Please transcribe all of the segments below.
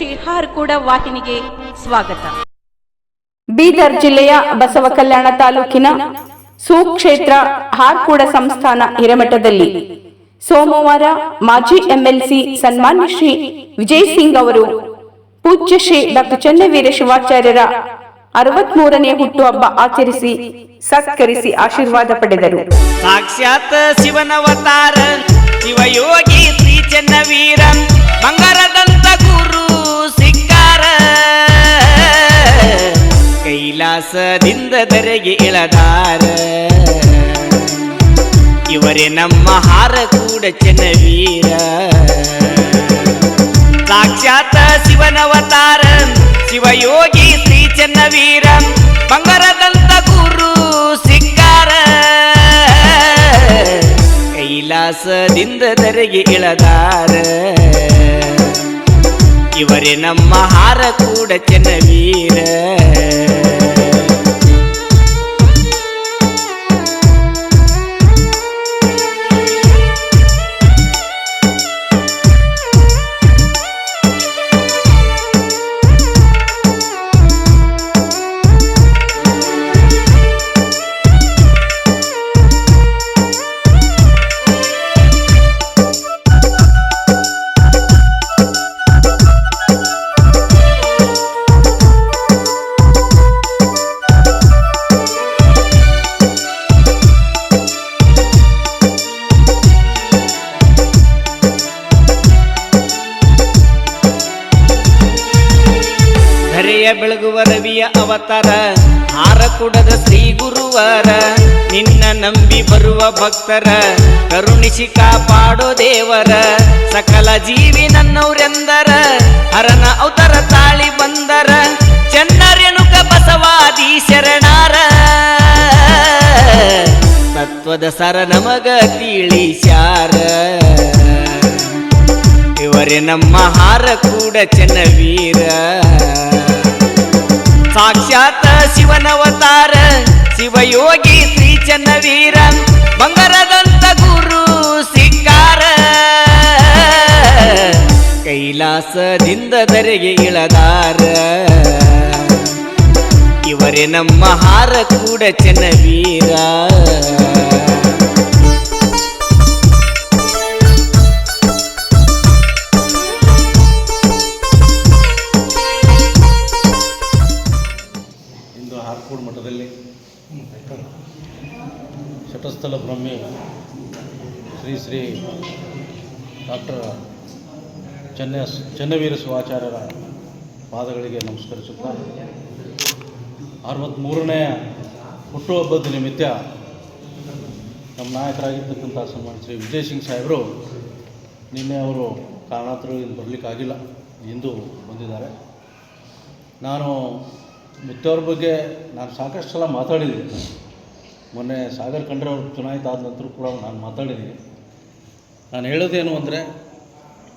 ಶ್ರೀ ಕೂಡ ವಾಹಿನಿಗೆ ಸ್ವಾಗತ. ಬೀದರ್ ಜಿಲ್ಲೆಯ ಬಸವ ಕಲ್ಯಾಣ ತಾಲೂಕಿನ ಸುಕ್ಷೇತ್ರ ಹಾರ್ಕೂಡ ಸಂಸ್ಥಾನ ಹಿರೇಮಠದಲ್ಲಿ ಸೋಮವಾರ ಮಾಜಿ ಎಂಎಲ್ಸಿ ಸನ್ಮಾನ್ಯ ಶ್ರೀ ವಿಜಯ್ ಸಿಂಗ್ ಅವರು ಪೂಜ್ಯ ಶ್ರೀ ಡಾಕ್ಟರ್ ಚನ್ನವೀರ ಶಿವಾಚಾರ್ಯರ ಅರವತ್ಮೂರನೇ ಹುಟ್ಟುಹಬ್ಬ ಆಚರಿಸಿ ಸತ್ಕರಿಸಿ ಆಶೀರ್ವಾದ ಪಡೆದರು. ಸಾಕ್ಷಾತ್ ಶಿವನವತಾರ ಶಿವಯೋಗಿ ಶ್ರೀ ಚನ್ನವೀರ ಬಂಗಾರದಂತ ಕೈಲಾಸದಿಂದ ಧರೆಗೆ ಇಳದಾರ. ಇವರೇ ನಮ್ಮ ಹಾರ ಕೂಡ ಚೆನ್ನವೀರ. ಸಾಕ್ಷಾತ್ ಶಿವನವತಾರ ಶಿವಯೋಗಿ ಶ್ರೀ ಚೆನ್ನವೀರ. ಬಂಗಾರದಂತ ಗುರು ಸಿಕ್ಕಾರ. ಕೈಲಾಸದಿಂದ ಧರೆಗೆ ಇಳದಾರ. ಇವರೇ ನಮ್ಮ ಹಾರ ಕೂಡ ಚನ್ನವೀರ. ಕುಡದ ಶ್ರೀ ಗುರುವರ. ನಿನ್ನ ನಂಬಿ ಬರುವ ಭಕ್ತರ ಕರುಣಿಸಿ ಕಾಪಾಡೋ ದೇವರ. ಸಕಲ ಜೀವಿ ನನ್ನವರೆಂದರ, ಹರನ ಅವತರ ತಾಳಿ ಬಂದರ. ಚೆನ್ನರೆನುಕ ಬಸವಾದಿ ಶರಣಾರ. ತತ್ವದ ಸರ ನಮಗ ತಿಳಿಸ್ಯಾರ. ಇವರೇ ನಮ್ಮ ಹಾರ ಕೂಡ ಚನ್ನವೀರ. ಸಾಕ್ಷಾತ್ ಶಿವನವತಾರ ಶಿವಯೋಗಿ ಶ್ರೀ ಚನ್ನವೀರ ಬಂಗಾರದಂತ ಗುರು ಸಿಕ್ಕಾರ. ಕೈಲಾಸದಿಂದ ದರೆಗೆ ಇಳದಾರ. ಇವರೇ ನಮ್ಮ ಹಾರ ಕೂಡ ಚನ್ನವೀರ. ಹಾರ್ಕೋಡ್ ಮಠದಲ್ಲಿ ಶಟಸ್ಥಲ ಬ್ರಹ್ಮಿ ಶ್ರೀ ಶ್ರೀ ಡಾಕ್ಟರ್ ಚೆನ್ನ ಚೆನ್ನವೀರ ಶಿವಾಚಾರ್ಯರ ಪಾದಗಳಿಗೆ ನಮಸ್ಕರಿಸುತ್ತಾ ಅರವತ್ತ್ಮೂರನೆಯ ಹುಟ್ಟುಹಬ್ಬದ ನಿಮಿತ್ತ ನಮ್ಮ ನಾಯಕರಾಗಿರ್ತಕ್ಕಂಥ ಸನ್ಮಾನ ಶ್ರೀ ವಿಜಯ್ ಸಿಂಗ್ ಸಾಹೇಬರು ನಿನ್ನೆ ಅವರು ಕಾರಣಾಂತರಗಳಿಂದ ಬರಲಿಕ್ಕಾಗಿಲ್ಲ ಇಂದು ಬಂದಿದ್ದಾರೆ. ನಾನು ಮುತ್ತವ್ರ ಬಗ್ಗೆ ನಾನು ಸಾಕಷ್ಟು ಸಲ ಮಾತಾಡಿದ್ದೀನಿ. ಮೊನ್ನೆ ಸಾಗರ್ ಖಂಡ್ರವ್ರು ಚುನಾಯಿತ ಆದ ನಂತರ ಕೂಡ ನಾನು ಮಾತಾಡಿದ್ದೀನಿ. ನಾನು ಹೇಳೋದೇನು ಅಂದರೆ,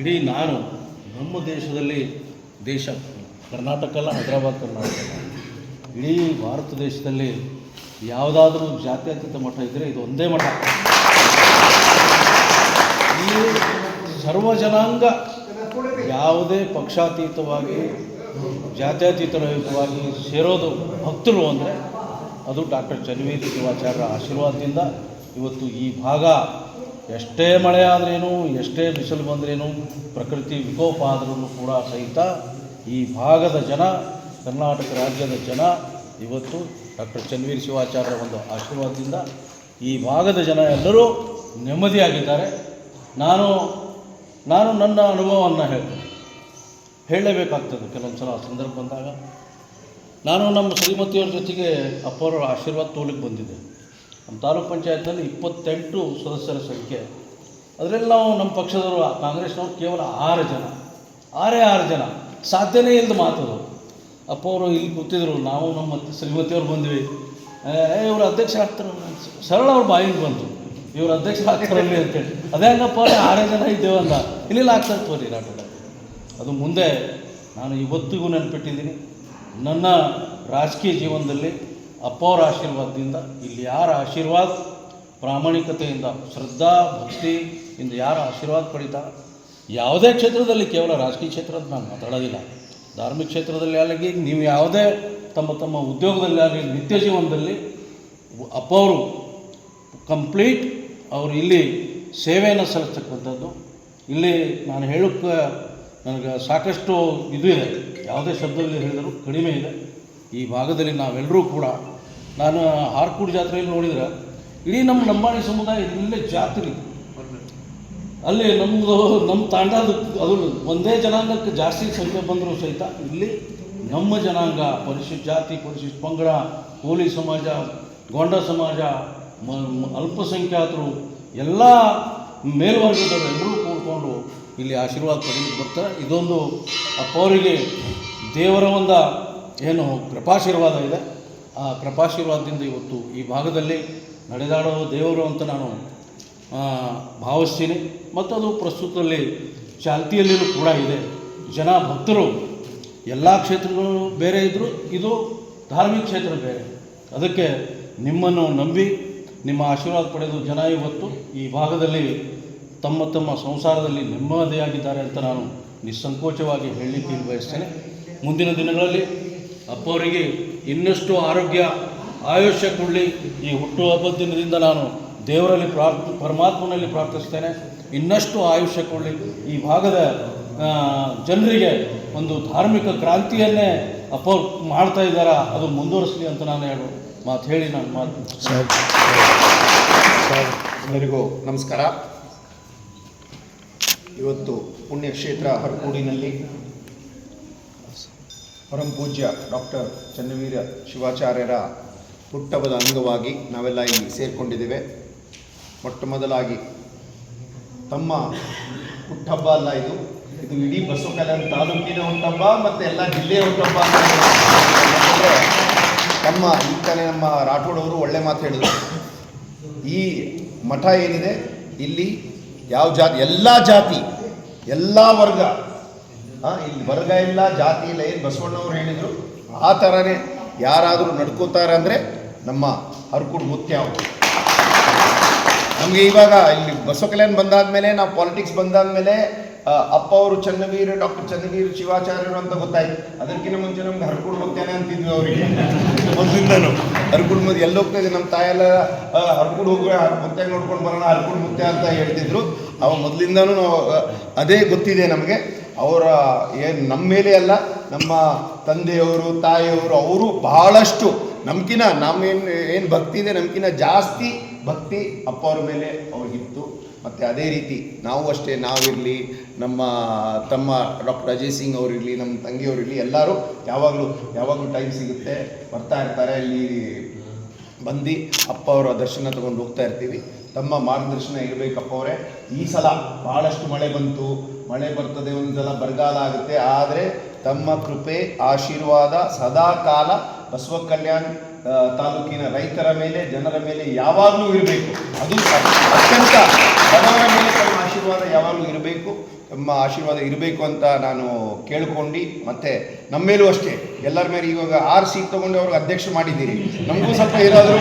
ಇಡೀ ನಾನು ನಮ್ಮ ದೇಶದಲ್ಲಿ ದೇಶ, ಕರ್ನಾಟಕ ಅಲ್ಲ, ಹೈದರಾಬಾದ್, ಕರ್ನಾಟಕ. ಇಡೀ ಭಾರತ ದೇಶದಲ್ಲಿ ಯಾವುದಾದ್ರೂ ಜಾತ್ಯತೀತ ಮಠ ಇದ್ದರೆ ಇದು ಒಂದೇ ಮಠ. ಈ ಸರ್ವ ಜನಾಂಗ ಯಾವುದೇ ಪಕ್ಷಾತೀತವಾಗಿ ಜಾತ್ಯತೀತವಾಗಿ ಸೇರೋದು ಭಕ್ತರು ಅಂದರೆ ಅದು ಡಾಕ್ಟರ್ ಚನ್ವೀರ್ ಶಿವಾಚಾರ್ಯರ ಆಶೀರ್ವಾದದಿಂದ ಇವತ್ತು ಈ ಭಾಗ. ಎಷ್ಟೇ ಮಳೆ ಆದ್ರೇನು, ಎಷ್ಟೇ ಬಿಸಿಲು ಬಂದ್ರೇನು, ಪ್ರಕೃತಿ ವಿಕೋಪ ಆದರೂ ಕೂಡ ಸಹಿತ ಈ ಭಾಗದ ಜನ, ಕರ್ನಾಟಕ ರಾಜ್ಯದ ಜನ ಇವತ್ತು ಡಾಕ್ಟರ್ ಚನ್ವೀರ್ ಶಿವಾಚಾರ್ಯರ ಒಂದು ಆಶೀರ್ವಾದದಿಂದ ಈ ಭಾಗದ ಜನ ಎಲ್ಲರೂ ನೆಮ್ಮದಿಯಾಗಿದ್ದಾರೆ. ನಾನು ನಾನು ನನ್ನ ಅನುಭವವನ್ನು ಹೇಳ್ತೇನೆ. ಹೇಳಲೇಬೇಕಾಗ್ತದೆ ಕೆಲವೊಂದು ಸಲ ಸಂದರ್ಭ ಬಂದಾಗ. ನಾನು ನಮ್ಮ ಶ್ರೀಮತಿಯವ್ರ ಜೊತೆಗೆ ಅಪ್ಪವರ ಆಶೀರ್ವಾದ ತೋಲಿಕ್ಕೆ ಬಂದಿದ್ದೆ. ನಮ್ಮ ತಾಲೂಕು ಪಂಚಾಯತ್ನಲ್ಲಿ ಇಪ್ಪತ್ತೆಂಟು ಸದಸ್ಯರ ಸಂಖ್ಯೆ. ಅದರಲ್ಲಿ ನಾವು ನಮ್ಮ ಪಕ್ಷದವರು, ಕಾಂಗ್ರೆಸ್ನವ್ರು ಕೇವಲ ಆರು ಜನ. ಆರೇ ಆರು ಜನ. ಸಾಧ್ಯನೇ ಇಲ್ಲದ ಮಾತದು ಅಪ್ಪವರು ಇಲ್ಲಿ ಕೂತಿದ್ರು, ನಾವು ನಮ್ಮ ಶ್ರೀಮತಿಯವ್ರು ಬಂದ್ವಿ. ಇವರು ಅಧ್ಯಕ್ಷ ಆಗ್ತಾರೆ ಸರಳ ಅವ್ರ ಬಾಯಿಗೆ ಬಂತು ಇವರು ಅಧ್ಯಕ್ಷ ಆಗ್ತಾರಲ್ಲಿ ಅಂತೇಳಿ. ಅದೇ ಹಂಗಪ್ಪ, ಆರೇ ಜನ ಇದ್ದೇವೆ ಅಂದ. ಇಲ್ಲಿ ಆಗ್ತಾರೆ ತೋರಿ ನಾಟಕ ಅದು ಮುಂದೆ ನಾನು ಇವತ್ತಿಗೂ ನೆನಪಿಟ್ಟಿದ್ದೀನಿ. ನನ್ನ ರಾಜಕೀಯ ಜೀವನದಲ್ಲಿ ಅಪ್ಪ ಅವರ ಆಶೀರ್ವಾದದಿಂದ, ಇಲ್ಲಿ ಯಾರ ಆಶೀರ್ವಾದ? ಪ್ರಾಮಾಣಿಕತೆಯಿಂದ, ಶ್ರದ್ಧಾ ಭಕ್ತಿಯಿಂದ ಯಾರ ಆಶೀರ್ವಾದ ಪಡಿತಾ? ಯಾವುದೇ ಕ್ಷೇತ್ರದಲ್ಲಿ ಕೇವಲ ರಾಜಕೀಯ ಕ್ಷೇತ್ರ ಅಂತ ನಾನು ಮಾತಾಡೋದಿಲ್ಲ. ಧಾರ್ಮಿಕ ಕ್ಷೇತ್ರದಲ್ಲಿ ಆಗಲಿ, ನೀವು ಯಾವುದೇ ತಮ್ಮ ತಮ್ಮ ಉದ್ಯೋಗದಲ್ಲಿ ಆಗಲಿ, ನಿತ್ಯ ಜೀವನದಲ್ಲಿ ಅಪ್ಪವರು ಕಂಪ್ಲೀಟ್ ಅವರು ಇಲ್ಲಿ ಸೇವೆಯನ್ನು ಸಲ್ಲಿಸ್ತಕ್ಕಂಥದ್ದು. ಇಲ್ಲಿ ನಾನು ಹೇಳೋಕ್ಕೆ ನನಗೆ ಸಾಕಷ್ಟು ಇದು ಇದೆ. ಯಾವುದೇ ಶಬ್ದದಲ್ಲಿ ಹೇಳಿದರೂ ಕಡಿಮೆ ಇದೆ. ಈ ಭಾಗದಲ್ಲಿ ನಾವೆಲ್ಲರೂ ಕೂಡ ನಾನು ಹಾರ್ಕೂಡ್ ಜಾತ್ರೆಯಲ್ಲಿ ನೋಡಿದರೆ ಇಡೀ ನಮ್ಮ ಲಂಬಾಣಿ ಸಮುದಾಯ ಇಲ್ಲೇ ಜಾತ್ರೆ ಅಲ್ಲಿ ನಮ್ಮದು ನಮ್ಮ ತಾಂಡದ ಅದು ಒಂದೇ ಜನಾಂಗಕ್ಕೆ ಜಾಸ್ತಿ ಸಂಖ್ಯೆ ಬಂದರೂ ಸಹಿತ ಇಲ್ಲಿ ನಮ್ಮ ಜನಾಂಗ, ಪರಿಶಿಷ್ಟ ಜಾತಿ, ಪರಿಶಿಷ್ಟ ಪಂಗಡ ಕೋಲಿ ಸಮಾಜ, ಗೊಂಡ ಸಮಾಜ ಅಲ್ಪಸಂಖ್ಯಾತರು, ಎಲ್ಲ ಮೇಲ್ವರ್ಗದವರು ಎಲ್ಲರೂ ಕೂಡ್ಕೊಂಡು ಇಲ್ಲಿ ಆಶೀರ್ವಾದ ಪಡೆಯಲಿಕ್ಕೆ ಬರ್ತಾರೆ ಇದೊಂದು ಅಪ್ಪವರಿಗೆ ದೇವರ ಒಂದು ಏನು ಕೃಪಾಶೀರ್ವಾದ ಇದೆ. ಆ ಕೃಪಾಶೀರ್ವಾದದಿಂದ ಇವತ್ತು ಈ ಭಾಗದಲ್ಲಿ ನಡೆದಾಡೋ ದೇವರು ಅಂತ ನಾನು ಭಾವಿಸ್ತೀನಿ. ಮತ್ತು ಅದು ಪ್ರಸ್ತುತದಲ್ಲಿ ಚಾಲ್ತಿಯಲ್ಲಿಯೂ ಕೂಡ ಇದೆ. ಜನ ಭಕ್ತರು ಎಲ್ಲ ಕ್ಷೇತ್ರಗಳು ಬೇರೆ ಇದ್ದರೂ ಇದು ಧಾರ್ಮಿಕ ಕ್ಷೇತ್ರ ಬೇರೆ. ಅದಕ್ಕೆ ನಿಮ್ಮನ್ನು ನಂಬಿ, ನಿಮ್ಮ ಆಶೀರ್ವಾದ ಪಡೆದು ಜನ ಇವತ್ತು ಈ ಭಾಗದಲ್ಲಿ ತಮ್ಮ ತಮ್ಮ ಸಂಸಾರದಲ್ಲಿ ನೆಮ್ಮದಿಯಾಗಿದ್ದಾರೆ ಅಂತ ನಾನು ನಿಸ್ಸಂಕೋಚವಾಗಿ ಹೇಳಲಿಕ್ಕೆ ಬಯಸ್ತೇನೆ. ಮುಂದಿನ ದಿನಗಳಲ್ಲಿ ಅಪ್ಪವರಿಗೆ ಇನ್ನಷ್ಟು ಆರೋಗ್ಯ, ಆಯುಷ್ಯ ಕೊಡಲಿ ಈ ಹುಟ್ಟುಹಬ್ಬದ ದಿನದಿಂದ ನಾನು ದೇವರಲ್ಲಿ ಪ್ರಾರ್ಥ, ಪರಮಾತ್ಮನಲ್ಲಿ ಪ್ರಾರ್ಥಿಸ್ತೇನೆ. ಇನ್ನಷ್ಟು ಆಯುಷ್ಯ ಕೊಡಲಿ. ಈ ಭಾಗದ ಜನರಿಗೆ ಒಂದು ಧಾರ್ಮಿಕ ಕ್ರಾಂತಿಯನ್ನೇ ಅಪ್ಪ ಮಾಡ್ತಾ ಇದ್ದಾರ, ಅದು ಮುಂದುವರಿಸಲಿ ಅಂತ ನಾನು ಹೇಳು ಮಾತು ಹೇಳಿ, ನಾನು ಮಾತು ಎಲ್ಲರಿಗೂ ನಮಸ್ಕಾರ. ಇವತ್ತು ಪುಣ್ಯಕ್ಷೇತ್ರ ಹರಕೂಡಿನಲ್ಲಿ ಪರಂ ಪೂಜ್ಯ ಡಾಕ್ಟರ್ ಚನ್ನವೀರ ಶಿವಾಚಾರ್ಯರ ಹುಟ್ಟಹಬ್ಬದ ಅಂಗವಾಗಿ ನಾವೆಲ್ಲ ಇಲ್ಲಿ ಸೇರಿಕೊಂಡಿದ್ದೇವೆ. ಮೊಟ್ಟ ಮೊದಲಾಗಿ ತಮ್ಮ ಹುಟ್ಟಹಬ್ಬ ಅಲ್ಲ ಇದು ಇದು ಇಡೀ ಬಸವ ಕಲ್ಯಾಣ ತಾಲೂಕಿನ ಹುಟ್ಟಹಬ್ಬ ಮತ್ತು ಎಲ್ಲ ಜಿಲ್ಲೆಯ ಹುಟ್ಟಹಬ್ಬ ಈ ತಾನೇ ನಮ್ಮ ರಾಠೋಡವರು ಒಳ್ಳೆ ಮಾತು ಹೇಳಿದರು. ಈ ಮಠ ಏನಿದೆ, ಇಲ್ಲಿ ಯಾವ ಜಾತಿ? ಎಲ್ಲ ಜಾತಿ ಎಲ್ಲ ವರ್ಗ. ಇಲ್ಲಿ ವರ್ಗ ಇಲ್ಲ ಜಾತಿ ಇಲ್ಲ ಏನು ಬಸವಣ್ಣವ್ರು ಹೇಳಿದರು? ಆ ಥರನೇ ಯಾರಾದರೂ ನಡ್ಕೋತಾರೆ ಅಂದರೆ ನಮ್ಮ ಹರ್ಕುಡ್ ಮುತ್ಯ ಅವರು. ನಮಗೆ ಇವಾಗ ಇಲ್ಲಿ ಬಸವ ಕಲ್ಯಾಣ ಬಂದಾದ್ಮೇಲೆ ನಾವು ಪಾಲಿಟಿಕ್ಸ್ ಬಂದಾದ್ಮೇಲೆ ಆ, ಅಪ್ಪ ಅವರು ಚನ್ನವೀರ ಡಾಕ್ಟರ್ ಚನ್ನವೀರ ಶಿವಾಚಾರ್ಯರು ಅಂತ ಗೊತ್ತಾಯ್ತು. ಅದಕ್ಕಿಂತ ಮುಂಚೆ ನಮ್ಗೆ ಹರ್ಕೊಂಡು ಹೋಗ್ತೇನೆ ಅಂತಿದ್ವಿ ಅವರಿಗೆ. ಮೊದಲಿಂದನು? ಹರ್ಕೊಂಡು ಮೊದಲು ಎಲ್ಲಿ ಹೋಗ್ತಾ ಇದೆ ನಮ್ಮ ತಾಯೆಲ್ಲ ಹರ್ಕೊಂಡು ಹೋಗ್ಬೇಕು ಹೋಗುವ ಮುತ್ಯ ನೋಡ್ಕೊಂಡು ಬರೋಣ ಹರ್ಕೊಂಡು ಮುತ್ತೆ ಅಂತ ಹೇಳ್ತಿದ್ರು. ಅವ ಮೊದಲಿಂದನೂ ನಾವು ಅದೇ ಗೊತ್ತಿದೆ ನಮಗೆ. ಅವರ ಏನು ನಮ್ಮ ಮೇಲೆ ಅಲ್ಲ ನಮ್ಮ ತಂದೆಯವರು ತಾಯಿಯವರು ಅವರು ಬಹಳಷ್ಟು ನಮ್ಕಿನ ನಮ್ಮೇನು ಏನು ಭಕ್ತಿ ಇದೆ ನಮ್ಕಿನ ಜಾಸ್ತಿ ಭಕ್ತಿ ಅಪ್ಪ ಅವ್ರ ಮೇಲೆ ಅವ್ರಿಗಿತ್ತು. ಮತ್ತು ಅದೇ ರೀತಿ ನಾವು ಅಷ್ಟೇ, ನಾವಿರಲಿ, ನಮ್ಮ ತಮ್ಮ ಡಾಕ್ಟರ್ ಅಜಯ್ ಸಿಂಗ್ ಅವರಿರಲಿ, ನಮ್ಮ ತಂಗಿಯವರಿರಲಿ, ಎಲ್ಲರೂ ಯಾವಾಗಲೂ ಯಾವಾಗಲೂ ಟೈಮ್ ಸಿಗುತ್ತೆ. ಬರ್ತಾ ಇರ್ತಾರೆ ಇಲ್ಲಿ ಬಂದು ಅಪ್ಪ ಅವರ ದರ್ಶನ ತಗೊಂಡು ಹೋಗ್ತಾ ಇರ್ತೀವಿ. ತಮ್ಮ ಮಾರ್ಗದರ್ಶನ ಇರಬೇಕಪ್ಪ ಅವರೇ ಈ ಸಲ ಭಾಳಷ್ಟು ಮಳೆ ಬಂತು. ಮಳೆ ಬರ್ತದೆ ಒಂದು ಸಲ ಬರಗಾಲ ಆಗುತ್ತೆ. ಆದರೆ ತಮ್ಮ ಕೃಪೆ, ಆಶೀರ್ವಾದ ಸದಾ ಕಾಲ ಬಸವ ಕಲ್ಯಾಣ್ ತಾಲೂಕಿನ ರೈತರ ಮೇಲೆ, ಜನರ ಮೇಲೆ ಯಾವಾಗಲೂ ಇರಬೇಕು. ಅದು ಅತ್ಯಂತ ಬಡವರ ಮೇಲೆ ತಮ್ಮ ಆಶೀರ್ವಾದ ಯಾವಾಗಲೂ ಇರಬೇಕು. ತಮ್ಮ ಆಶೀರ್ವಾದ ಇರಬೇಕು ಅಂತ ನಾನು ಕೇಳ್ಕೊಂಡು, ಮತ್ತೆ ನಮ್ಮ ಮೇಲೂ ಅಷ್ಟೇ. ಎಲ್ಲರ ಮೇಲೆ ಇವಾಗ ಆರು ಸೀಟ್ ತಗೊಂಡು ಅವ್ರಿಗೆ ಅಧ್ಯಕ್ಷ ಮಾಡಿದ್ದೀರಿ. ನಮಗೂ ಸ್ವಲ್ಪ ಏನಾದರೂ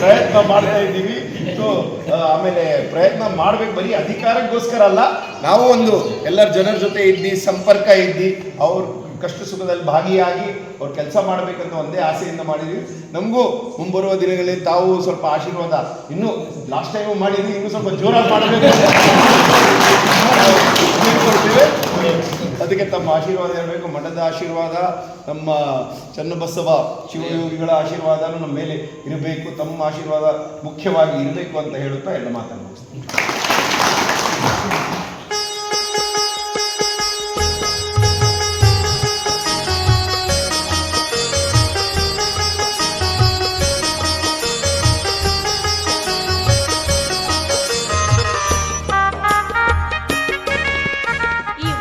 ಪ್ರಯತ್ನ ಮಾಡ್ತಾ ಇದ್ದೀವಿ. ಸೊ ಆಮೇಲೆ ಪ್ರಯತ್ನ ಮಾಡ್ಬೇಕು. ಬರೀ ಅಧಿಕಾರಕ್ಕೋಸ್ಕರ ಅಲ್ಲ ನಾವು ಒಂದು ಎಲ್ಲರ ಜನರ ಜೊತೆ ಇದ್ದಿ, ಸಂಪರ್ಕ ಇದ್ದಿ, ಅವ್ರ ಕಷ್ಟ ಸುಖದಲ್ಲಿ ಭಾಗಿಯಾಗಿ ಅವ್ರು ಕೆಲಸ ಮಾಡಬೇಕಂತ ಒಂದೇ ಆಸೆಯಿಂದ ಮಾಡಿದ್ವಿ. ನಮಗೂ ಮುಂಬರುವ ದಿನಗಳಲ್ಲಿ ತಾವು ಸ್ವಲ್ಪ ಆಶೀರ್ವಾದ, ಇನ್ನೂ ಲಾಸ್ಟ್ ಟೈಮು ಮಾಡಿದ್ವಿ, ಇನ್ನು ಸ್ವಲ್ಪ ಜೋರಾಗಿ ಮಾಡಬೇಕು. ಅದಕ್ಕೆ ತಮ್ಮ ಆಶೀರ್ವಾದ ಇರಬೇಕು. ಮಠದ ಆಶೀರ್ವಾದ, ನಮ್ಮ ಚನ್ನಬಸವ ಶಿವಯೋಗಿಗಳ ಆಶೀರ್ವಾದನೂ ನಮ್ಮ ಮೇಲೆ ಇರಬೇಕು. ತಮ್ಮ ಆಶೀರ್ವಾದ ಮುಖ್ಯವಾಗಿ ಇರಬೇಕು ಅಂತ ಹೇಳುತ್ತಾ ಎಲ್ಲ ಮಾತನ್ನು